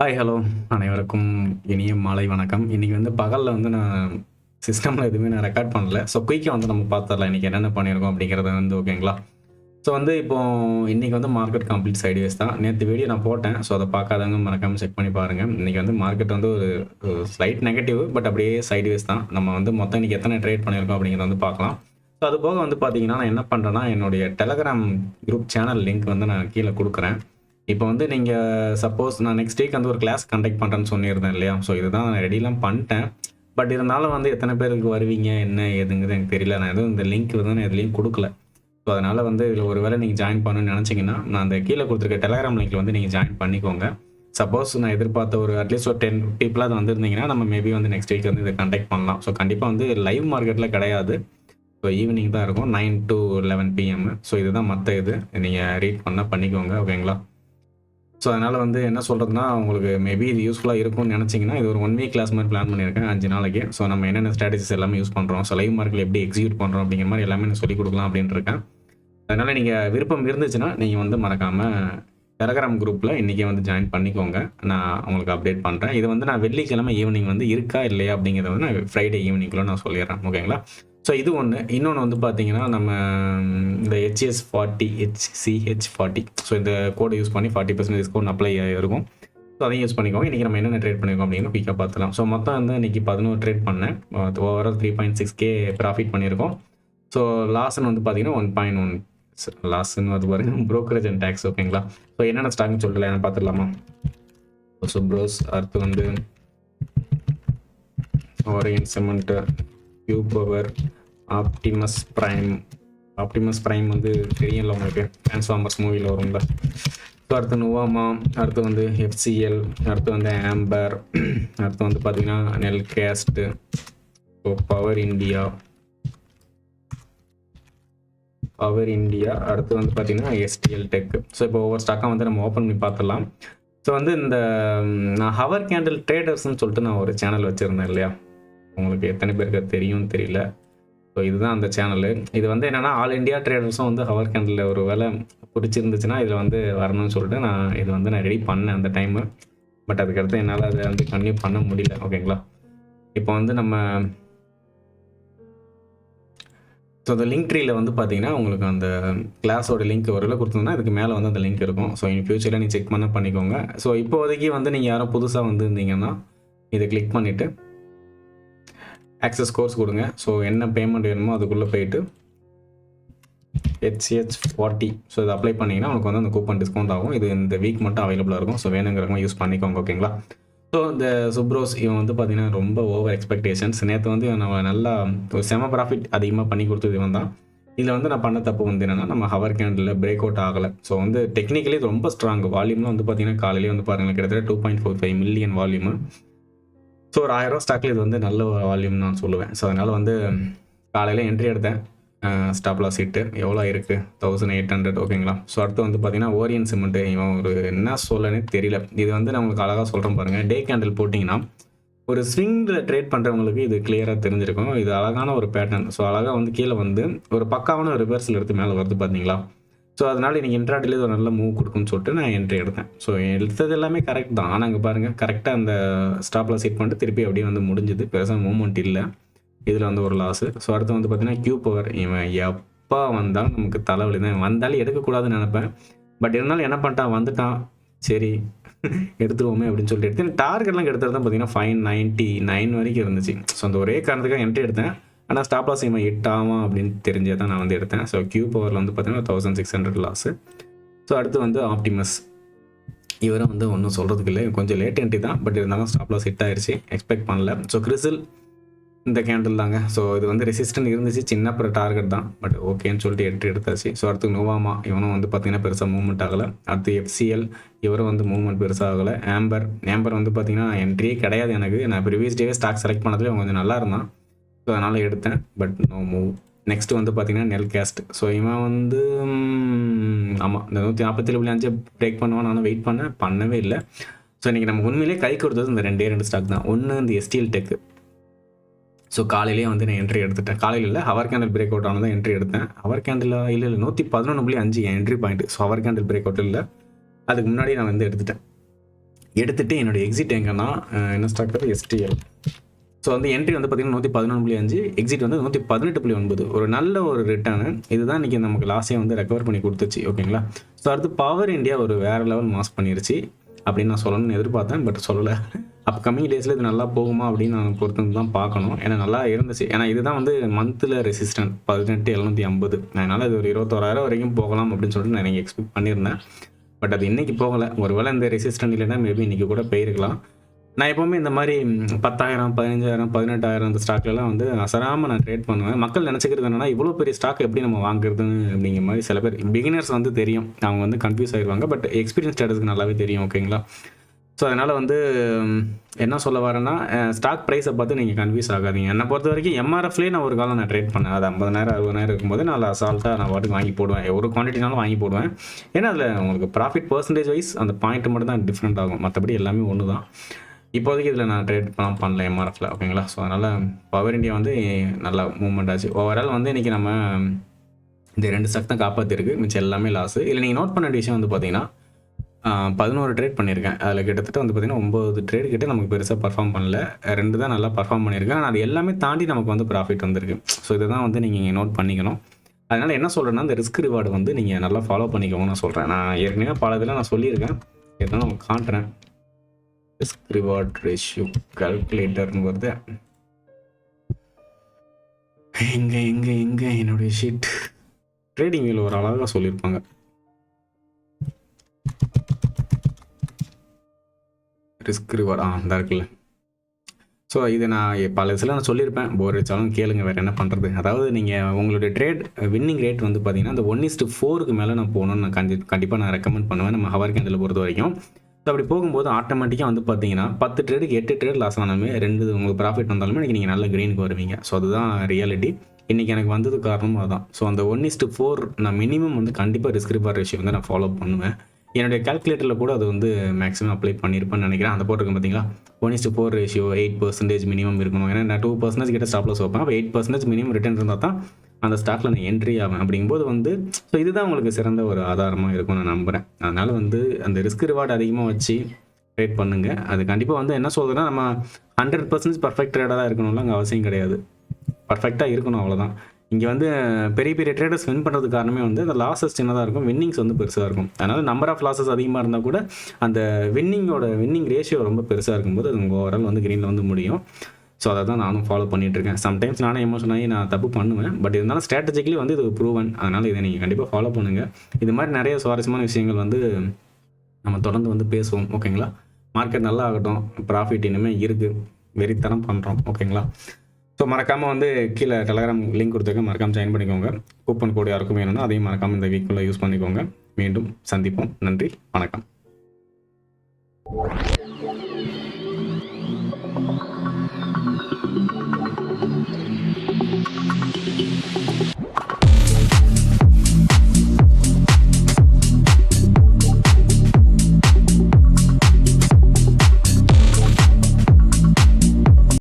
Hi hello அனைவருக்கும் இனிய மாலை வணக்கம். இன்றைக்கி வந்து பகலில் வந்து நான் சிஸ்டமில் எதுவுமே நான் ரெக்கார்ட் பண்ணல. ஸோ குயிக்காக வந்து நம்ம பார்த்துடலாம். இன்றைக்கி என்னென்ன பண்ணியிருக்கோம் அப்படிங்கிறத வந்து ஓகேங்களா ஸோ வந்து இப்போ இன்றைக்கி வந்து மார்க்கெட் கம்ப்ளீட் சைடுவேஸ் தான். நேற்று வீடியோ நான் போட்டேன். ஸோ அதை பார்க்காதவங்க மறக்காமல் செக் பண்ணி பாருங்கள் இன்றைக்கி வந்து மார்க்கெட் வந்து ஒரு ஸ்லைட் நெகட்டிவ் பட் அப்படியே சைடுவேஸ் தான். நம்ம வந்து மொத்தம் இன்றைக்கி எத்தனை ட்ரேட் பண்ணியிருக்கோம் அப்படிங்கிறத வந்து பார்க்கலாம். ஸோ அது போக வந்து பார்த்தீங்கன்னா நான் என்ன பண்ணுறேன்னா என்னுடைய டெலகிராம் குரூப் சேனல் லிங்க் வந்து நான் கீழே கொடுக்குறேன். இப்போ வந்து நீங்கள் சப்போஸ் நான் நெக்ஸ்ட் வீக் வந்து ஒரு கிளாஸ் கண்டக்ட் பண்ணுறேன்னு சொல்லியிருந்தேன் இல்லையா? ஸோ இதுதான் நான் ரெடிலாம் பண்ணிட்டேன். பட் இருந்தாலும் வந்து எத்தனை பேருக்கு வருவீங்க? என்ன ஏதுங்கிறது எனக்கு தெரியல. நான் எதுவும் இந்த லிங்க் வந்து நான் எதுலேயும் கொடுக்கல. ஸோ அதனால் வந்து இதில் ஒரு வேளை நீங்கள் ஜாயின் பண்ணணும்னு நினச்சிங்கன்னா நான் அந்த கீழே கொடுத்துருக்க டெலகிராம் லிங்க்கில் வந்து நீங்கள் ஜாயின் பண்ணிக்கோங்க. சப்போஸ் நான் எதிர்பார்த்த ஒரு அட்லீஸ்ட் ஒரு டென் பீப்புளாக வந்திருந்தீங்கன்னா நம்ம மேபி வந்து நெக்ஸ்ட் வீக் வந்து இதை கண்டக்ட் பண்ணலாம். ஸோ கண்டிப்பாக வந்து லைவ் மார்க்கெட்டில் கிடையாது. ஸோ ஈவினிங் தான் இருக்கும். Nine to eleven PM so இதுதான் மற்ற இது. நீங்கள் ரீட் பண்ணால் பண்ணிக்கோங்க ஓகேங்களா ஸோ அதனால் வந்து என்ன சொல்கிறதுனா உங்களுக்கு மேபி இது யூஸ்ஃபுல்லாக இருக்கும்னு நினச்சிங்கன்னா இது ஒரு ஒன் வீக் கிளாஸ் மாதிரி பிளான் பண்ணியிருக்கேன் அஞ்சு நாளைக்கு. ஸோ நம்ம என்னென்ன ஸ்ட்ராட்டஜிஸ் எல்லாமே யூஸ் பண்ணுறோம் ஸோ லைவ் மார்க்கில் எப்படி எக்ஸிக்யூட் பண்ணுறோம் அப்படிங்கிற மாதிரி எல்லாமே நான் சொல்லிக் கொடுக்கலாம் அப்படின்னு இருக்கேன் அதனால் நீங்கள் விருப்பம் இருந்துச்சுன்னா நீங்கள் வந்து மறக்காமல் டெலகிராம் குரூப்பில் இன்றைக்கே வந்து ஜாயின் பண்ணிக்கோங்க. நான் உங்களுக்கு அப்டேட் பண்ணுறேன் இது வந்து நான் வெள்ளிக்கிழமை ஈவினிங் வந்து இருக்கா இல்லையா அப்படிங்கிறத வந்து நான் ஃப்ரைடே ஈவினிங்குள்ளே நான் சொல்லிடுறேன். ஓகேங்களா ஸோ இது ஒன்று இன்னொன்று வந்து பார்த்தீங்கன்னா நம்ம இந்த HS forty HCH forty so இந்த கோடை யூஸ் பண்ணி ஃபார்ட்டி பர்சன்ட் டிஸ்கவுண்ட் அப்ளை இருக்கும். ஸோ அதையும் யூஸ் பண்ணிக்கோங்க. இன்றைக்கி நம்ம என்னென்ன ட்ரேட் பண்ணியிருக்கோம் அப்படின்னு குயிக்காக பார்த்துலாம் ஸோ மொத்தம் வந்து இன்றைக்கி பதினோரு ட்ரேட் பண்ணேன். Overall three point six K profit பண்ணியிருக்கோம். ஸோ லாஸ்ன்னு வந்து பார்த்தீங்கன்னா ஒன் பாயிண்ட் ஒன் லாஸ்ன்னு அது பாருங்க. ப்ரோக்கரேஜ் அண்ட் டேக்ஸ் ஓகேங்களா ஸோ என்னென்ன ஸ்டாக்னு சொல்லல என்ன பார்த்துடலாமா ஸோ ப்ரோஸ் அடுத்து வந்து Orient cement Q power Optimus prime Optimus prime வந்து தெரியல உங்களுக்கு? டிரான்ஸ்ஃபார்மர்ஸ் மூவியில் வரும்ல. ஸோ அடுத்து நுவாமா அடுத்து வந்து எஃப்சிஎல் அடுத்து வந்து ஆம்பர் அடுத்து வந்து பார்த்தீங்கன்னா Nelcast so power India power India அடுத்து வந்து பார்த்தீங்கன்னா எஸ்டிஎல் டெக் ஸோ இப்போ ஒவ்வொரு ஸ்டாக்காக வந்து நம்ம ஓப்பன் பண்ணி பார்த்துடலாம் ஸோ வந்து இந்த நான் ஹவர் கேண்டில் ட்ரேடர்ஸ்னு சொல்லிட்டு நான் ஒரு சேனல் வச்சுருந்தேன் இல்லையா? உங்களுக்கு எத்தனை பேருக்கு அது தெரியும்னு தெரியல. ஸோ இதுதான் அந்த சேனலு இது வந்து என்னென்னா ஆல் இண்டியா ட்ரேடர்ஸும் வந்து ஹவர் கேண்டில் ஒரு வேலை பிடிச்சிருந்துச்சுன்னா இதில் வந்து வரணும்னு சொல்லிட்டு நான் இது வந்து நான் ரெடி பண்ணேன் அந்த டைமு பட் அதுக்கடுத்து என்னால் அதை வந்து கன்டினியூ பண்ண முடியல. ஓகேங்களா இப்போ வந்து நம்ம ஸோ அந்த லிங்க் ட்ரீல வந்து பார்த்தீங்கன்னா உங்களுக்கு அந்த கிளாஸோட லிங்க் ஒரு கொடுத்தோம்னா இதுக்கு மேலே வந்து அந்த லிங்க் இருக்கும். ஸோ இன் ஃபியூச்சரில் நீங்கள் செக் பண்ண பண்ணிக்கோங்க. ஸோ இப்போதைக்கு வந்து நீங்கள் யாரும் புதுசாக வந்திருந்தீங்கன்னா இதை கிளிக் பண்ணிவிட்டு ஆக்சஸ் கோர்ஸ் கொடுங்க. ஸோ என்ன பேமெண்ட் வேணுமோ அதுக்குள்ளே போயிட்டு ஹெச்ஹெச் ஃபார்ட்டி ஸோ இதை அப்ளை பண்ணிங்கன்னா உங்களுக்கு வந்து அந்த கூப்பன் டிஸ்கவுண்ட் ஆகும். இது இந்த வீக் மட்டும் அவைலபிளாக இருக்கும். ஸோ வேணுங்கிறவங்க யூஸ் பண்ணிக்கோங்க ஓகேங்களா ஸோ இந்த சுப்ரோஸ் இவன் வந்து பார்த்தீங்கன்னா ரொம்ப ஓவர் எக்ஸ்பெக்டேஷன்ஸ் நேற்று வந்து நம்ம நல்லா ஒரு செம ப்ராஃபிட் அதிகமாக பண்ணி கொடுத்தது இவன் தான். இதில் வந்து நான் பண்ண தப்பு வந்து என்னென்னா நம்ம ஹவர் கேண்டில் பிரேக் அவுட் ஆகலை. ஸோ வந்து டெக்னிக்கலி ரொம்ப ஸ்ட்ராங் வால்யூம்லாம் வந்து பார்த்தீங்கன்னா காலையிலேயே வந்து பாருங்கள் கிட்டத்தட்ட two point four five million volume so ஒரு ஆயிரம் ஸ்டாக்கில் இது வந்து நல்ல வால்யூம் நான் சொல்லுவேன். ஸோ அதனால் வந்து காலையில் என்ட்ரி எடுத்தேன். ஸ்டாப்லா சீட்டு எவ்வளோ இருக்குது தௌசண்ட் எயிட் ஹண்ட்ரட் ஓகேங்களா ஸோ அடுத்து வந்து பார்த்தீங்கன்னா ஓரியன் சிமெண்ட்டு இவன் ஒரு என்ன சொல்லனே தெரியல. இது வந்து நான் உங்களுக்கு அழகாக சொல்கிறேன் பாருங்கள் டே கேண்டில் போட்டிங்கன்னா ஒரு ஸ்விங்கில் ட்ரேட் பண்ணுறவங்களுக்கு இது கிளியராக தெரிஞ்சிருக்கும். இது அழகான ஒரு பேட்டர்ன் ஸோ அழகாக வந்து கீழே வந்து ஒரு பக்காவான ரிவர்ஸில் எடுத்து மேலே வருது பார்த்தீங்களா ஸோ அதனால் எனக்கு இன்ட்ராட்டிலே ஒரு நல்ல மூவ் கொடுக்குன்னு சொல்லிட்டு நான் என்ட்ரி எடுத்தேன். ஸோ எடுத்தது எல்லாமே கரெக்ட் தான். ஆனால் அங்கே பாருங்கள் கரெக்டாக அந்த ஸ்டாப்பில் செட் பண்ணிட்டு திருப்பி அப்படியே வந்து முடிஞ்சுது. பெருசாக மூமெண்ட் இல்லை. இதில் வந்து ஒரு லாஸு ஸோ அடுத்து வந்து பார்த்தீங்கன்னா க்யூ பவர் இவன் எப்போ வந்தாலும் நமக்கு தலைவலி தான். வந்தாலும் எடுக்கக்கூடாதுன்னு நினப்பேன். பட் இருந்தாலும் என்ன பண்ணிட்டான்? வந்துட்டான். சரி எடுத்துருவோமே அப்படின்னு சொல்லிட்டு எடுத்தேன் டார்கெட்லாம் எடுத்தது தான் பார்த்தீங்கன்னா ஃபைவ் நைன்ட்டி நைன் வரைக்கும் இருந்துச்சு. ஸோ அந்த ஒரே காரணத்துக்காக என்ட்ரி எடுத்தேன். ஆனால் ஸ்டாப் லாஸ் இவன் ஹிட் ஆகும் அப்படின்னு தெரிஞ்சே தான் நான் வந்து எடுத்தேன். ஸோ கியூ பவரில் வந்து பார்த்தீங்கன்னா thousand six hundred loss so அடுத்து வந்து ஆப்டிமஸ் இவரும் வந்து ஒன்றும் சொல்கிறதுக்கு இல்லை. கொஞ்சம் லேட் என்ட்ரி தான். பட் இருந்தாலும் ஸ்டாப் லாஸ் ஹிட் ஆயிடுச்சு எக்ஸ்பெக்ட் பண்ணல. ஸோ கிறிசில் இந்த கேண்டில் தாங்க. ஸோ இது வந்து ரெசிஸ்டன்ட் இருந்துச்சு. சின்ன பிற டார்கெட் தான் பட் ஓகேன்னு சொல்லிட்டு என்ட்ரி எடுத்தாச்சு. ஸோ அடுத்து நோவாமா இவனும் வந்து பார்த்தீங்கன்னா பெருசாக மூவ்மெண்ட் ஆகலை. அடுத்து எஃப்சிஎல் இவரும் வந்து மூவ்மெண்ட் பெருசாக ஆகலை. ஆம்பர் ஆம்பர் வந்து பார்த்தீங்கன்னா என்ட்ரியே கிடையாது எனக்கு. நான் ப்ரீவியஸ் டேவே ஸ்டாக் செலக்ட் பண்ணதுலேயே கொஞ்சம் நல்லா இருந்தான். ஸோ அதனால் எடுத்தேன். பட் நோ மூவ் நெக்ஸ்ட் வந்து பார்த்தீங்கன்னா நெல் கேஸ்ட் ஸோ இவன் வந்து ஆமாம் இந்த நூற்றி நாற்பத்தேழு புள்ளி அஞ்சு பிரேக் பண்ணுவான். நான் வெயிட் பண்ணேன். பண்ணவே இல்லை. ஸோ இன்றைக்கி நம்ம உண்மையிலேயே கை கொடுத்தது இந்த ரெண்டே ரெண்டு ஸ்டாக் தான். ஒன்று இந்த எஸ்டிஎல் டெக்கு ஸோ காலையிலேயே வந்து நான் என்ட்ரி எடுத்துட்டேன். காலையில் இல்லை ஹவர் கேண்டில் பிரேக் அவுட் ஆனதான் என்ட்ரி எடுத்தேன். ஹவர் கேண்டில் இல்லை இல்லை நூற்றி பதினொன்று புள்ளி அஞ்சு என் entry point so hour candle break out இல்லை. அதுக்கு முன்னாடி நான் வந்து எடுத்துட்டேன். எடுத்துகிட்டு என்னோடய எக்ஸிட் எங்கன்னா என்ன stock S T L so வந்து என்ட்ரி வந்து பார்த்தீங்கன்னா நூற்றி பதினொன்று புள்ளி அஞ்சு எக்ஸிட் வந்து நூற்றி பதினெட்டு புள்ளி ஒன்பது. ஒரு நல்ல ஒரு ரிட்டர்னு இதுதான் இன்றைக்கி நமக்கு லாஸே வந்து ரெக்கவர் பண்ணி கொடுத்துச்சு ஓகேங்களா ஸோ அடுத்து பவர் இந்தியா ஒரு வேறு லெவல் மாஸ் பண்ணிருச்சு. அப்படின்னு நான் சொல்லணும்னு எதிர்பார்த்தேன் பட் சொல்லலை. அப்கமிங் டேஸில் இது நல்லா போகுமா அப்படின்னு நான் பொறுத்து தான் பார்க்கணும். ஏன்னா நல்லா இருந்துச்சு. ஏன்னா இதுதான் வந்து மந்தில் ரெசிஸ்டன்ட் பதினெட்டு எழுநூற்றி ஐம்பது. அதனால் இது ஒரு இருபத்தோராயிரம் வரைக்கும் போகலாம் அப்படின்னு சொல்லிட்டு நான் எனக்கு எக்ஸ்பெக்ட் பண்ணியிருந்தேன். பட் அது இன்றைக்கி போகலை. ஒருவேளை இந்த ரெசிஸ்டன்ட் இல்லைன்னா மேபி இன்றைக்கி கூட போயிருக்கலாம். நான் எப்போவுமே இந்த மாதிரி பத்தாயிரம் பதினஞ்சாயிரம் பதினெட்டாயிரம் அந்த ஸ்டாக்லலாம் வந்து அசராமல் நான் ட்ரேட் பண்ணுவேன். மக்கள் நினச்சிக்கிறது என்னன்னா இவ்வளோ பெரிய ஸ்டாக் எப்படி நம்ம வாங்குறதுன்னு அப்படிங்கிற மாதிரி சில பேர் பிகினர்ஸ் வந்து தெரியும். அவங்க வந்து கன்ஃபியூஸ் ஆயிடுவாங்க பட் எக்ஸ்பீரியன்ஸ் ஸ்டேட்டஸ்க்கு நல்லாவே தெரியும் ஓகேங்களா ஸோ அதனால் வந்து என்ன சொல்ல வரேன்னா ஸ்டாக் ப்ரைஸை பார்த்து நீங்கள் கன்ஃபியூஸ் ஆகாதீங்க. என்னை பொறுத்த வரைக்கும் எம்ஆர்எஃப்லேயே நான் ஒரு காலம் நான் ட்ரேட் பண்ணேன். அது ஐம்பதாயிரம் அறுபதாயிரம் இருக்கும்போது நான் அசால்ட்டாக நான் பாட்டுக்கு வாங்கி போடுவேன். ஒரு குவான்டிட்டினாலும் வாங்கி போடுவேன். ஏன்னா அதில் உங்களுக்கு ப்ராஃபிட் பர்சன்டேஜ் வைஸ் அந்த பாயிண்ட் மட்டும் தான் டிஃப்ரெண்ட் ஆகும். மற்றபடி எல்லாமே ஒன்று தான் இப்போதைக்கு இதில் நான் ட்ரேட் பண்ண பண்ணல எம்ஆர்எஃப்ல ஓகேங்களா ஸோ அதனால் பவர் இந்தியா வந்து நல்லா மூவ்மெண்ட் ஆச்சு. ஓவரால் வந்து இன்றைக்கி நம்ம இந்த ரெண்டு ஸ்டாக் தான் காப்பாற்றிருக்கு மிச்சம் எல்லாமே லாஸ் இல்லை நீங்கள் நோட் பண்ண விஷயம் வந்து பார்த்தீங்கன்னா பதினோரு ட்ரேட் பண்ணியிருக்கேன் அதில் கிட்டத்தட்ட வந்து பார்த்தீங்கன்னா ஒம்பது ட்ரேட் கிட்டே நமக்கு பெருசாக பர்ஃபார்ம் பண்ணல. ரெண்டு தான் நல்லா பர்ஃபார்ம் பண்ணியிருக்கேன் ஆனால் அது எல்லாமே தாண்டி நமக்கு வந்து ப்ராஃபிட் வந்திருக்கு. ஸோ இதை தான் வந்து நீங்கள் நோட் பண்ணிக்கணும். அதனால் என்ன சொல்கிறேன்னா இந்த ரிஸ்க் ரிவார்டு வந்து நீங்கள் நல்லா ஃபாலோ பண்ணிக்கோங்க நான் சொல்கிறேன் நான் ஏற்கனவே பல இதில் நான் சொல்லியிருக்கேன். ஏற்கனவே நான் காட்டுறேன். ரிஸ்க் ரிவார்ட் ரேஷியோ கால்குலேட்டர்னு வருது எங்கே எங்கே எங்கே என்னுடைய ஷீட் ட்ரேடிங் வியூவில் ஒரு அழகாக சொல்லியிருப்பாங்க ரிஸ்க் ரிவார்ட் ஆ அந்த இருக்குல்ல. ஸோ இது நான் பல இதில் நான் சொல்லியிருப்பேன் போர் அடித்தாலும் கேளுங்க வேறு என்ன பண்ணுறது அதாவது நீங்கள் உங்களுடைய ட்ரேட் வின்னிங் ரேட் வந்து பார்த்தீங்கன்னா அந்த ஒன் இஸ்ட்டு ஃபோருக்கு மேலே நான் போகணும்னு நான் கண்டி கண்டிப்பாக நான் ரெக்கமெண்ட் பண்ணுவேன். நம்ம ஹவர் கேண்டில் பொறுத்த வரைக்கும் ஸோ அப்படி போகும்போது ஆட்டோமேட்டிக்காக வந்து பார்த்தீங்கன்னா பத்து ட்ரேடுக்கு எட்டு ட்ரேட் லாஸ் ஆனாலுமே ரெண்டு உங்களுக்கு ப்ராஃபிட் வந்தாலுமே இன்றைக்கி நீங்கள் நல்ல க்ரீனுக்கு வருவீங்க. ஸோ அதுதான் ரியாலிட்டி இன்றைக்கி எனக்கு வந்தது காரணமும் அதான். ஸோ அந்த ஒன் இஸ்ட்டு ஃபோர் நான் மினிமம் வந்து கண்டிப்பாக ரிஸ்க் ரிவார்ட் ரேஷியோ வந்து நான் ஃபாலோ பண்ணுவேன். என்னுடைய கால்குலேட்டரில் கூட அது வந்து மேக்ஸிமம் அப்ளை பண்ணியிருப்பேன்னு நினைக்கிறேன். அந்த போட்டிருக்கேன் பார்த்தீங்களா? One is to four ratio eight percentage minimum இருக்கணும். ஏன்னா நான் டூ பர்சன்டேஜ் கிட்ட ஸ்டாப்லஸ் வைப்பேன். அப்போ எயிட் பர்சன்டேஜ் மினிமம் ரிட்டர்ன் இருந்தால் தான் அந்த ஸ்டாக்கில் நான் என்ட்ரி ஆவேன் அப்படிங்கும்போது வந்து ஸோ இதுதான் உங்களுக்கு சிறந்த ஒரு ஆதாரமாக இருக்கும் நான் நம்புகிறேன் அதனால் வந்து அந்த ரிஸ்க் ரிவார்டு அதிகமாக வச்சு ட்ரேட் பண்ணுங்கள் அது கண்டிப்பாக வந்து என்ன சொல்றதுன்னா நம்ம ஹண்ட்ரட் பர்சன்டேஜ் பர்ஃபெக்ட் ட்ரேடாக இருக்கணும்ல அங்கே அவசியம் கிடையாது. பர்ஃபெக்டாக இருக்கணும் அவ்வளோதான் இங்கே வந்து பெரிய பெரிய ட்ரேடர்ஸ் வின் பண்ணுறதுக்கு காரணமே வந்து அந்த லாஸஸ் சின்னதாக இருக்கும் வின்னிங்ஸ் வந்து பெருசாக இருக்கும். அதனால் நம்பர் ஆஃப் லாஸஸ் அதிகமாக இருந்தால் கூட அந்த வின்னிங்கோட வின்னிங் ரேஷியோ ரொம்ப பெருசாக இருக்கும்போது அது உங்கள் ஓவரால் வந்து க்ரீனில் வந்து முடியும். ஸோ அதை தான் நானும் ஃபாலோ பண்ணிகிட்ருக்கேன் சம்டைம்ஸ் நானே எமோஷன் ஆகி நான் தப்பு பண்ணுவேன். பட் இருந்தாலும் ஸ்ட்ராட்டஜிக்கலி வந்து இது ப்ரூவன் அதனால் இதை நீங்கள் கண்டிப்பாக ஃபாலோ பண்ணுங்கள் இது மாதிரி நிறைய சுவாரஸ்யமான விஷயங்கள் வந்து நம்ம தொடர்ந்து வந்து பேசுவோம். ஓகேங்களா மார்க்கெட் நல்லா ஆகட்டும். ப்ராஃபிட் இனிமேல் இருக்குது வெறித்தனம் பண்ணுறோம் ஓகேங்களா ஸோ மறக்காமல் வந்து கீழே டெலகிராம் லிங்க் கொடுத்துருக்க மறக்காமல் ஜாயின் பண்ணிக்கோங்க. கூப்பன் கோடு யாருக்கும் வேணும்னா அதையும் மறக்காமல் இந்த வீக்குள்ளே யூஸ் பண்ணிக்கோங்க. மீண்டும் சந்திப்போம். நன்றி. வணக்கம்.